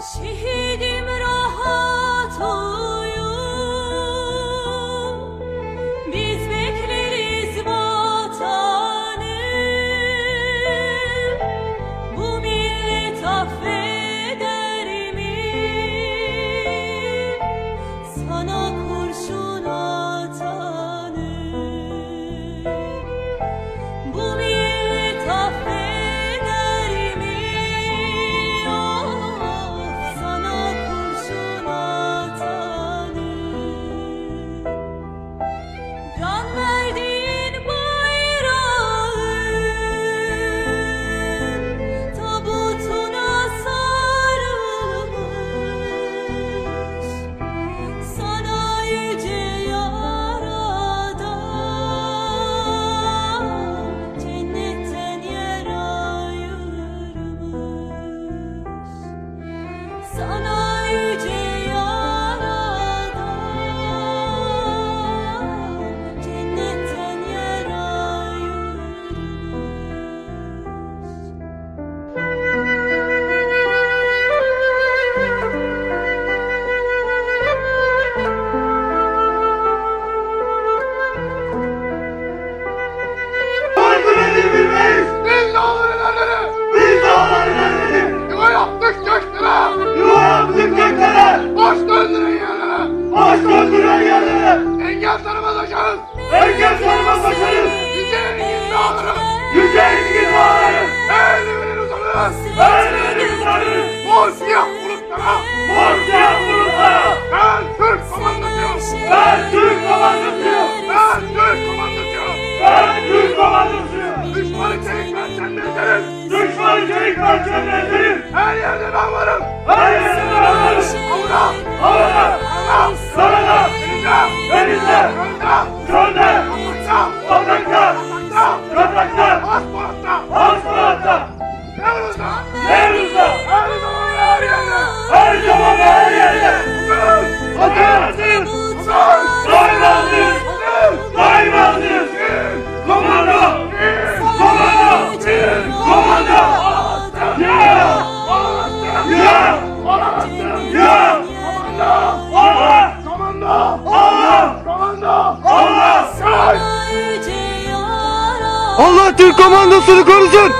She Sürer yarını. Engel tanımaz aşarız. Engel tanımaz aşarız. Yüceğinin dağları. Yüceğinin dağları. Eğilimin uzanırız. Eğilimin uzanırız. Mor siyah bulutlara. Mor siyah bulutlara. Ben Türk komandosuyum. Ben Türk komandosuyum. Ben Türk komandosuyum. Ben Türk komandosuyum. Düşmanı çelik merkemde ederiz. Düşmanı çelik merkemde ederiz. Her yerde ben varım. Her yerde ben varım. Allah. Allah. Allah Türk komandosunu korusun.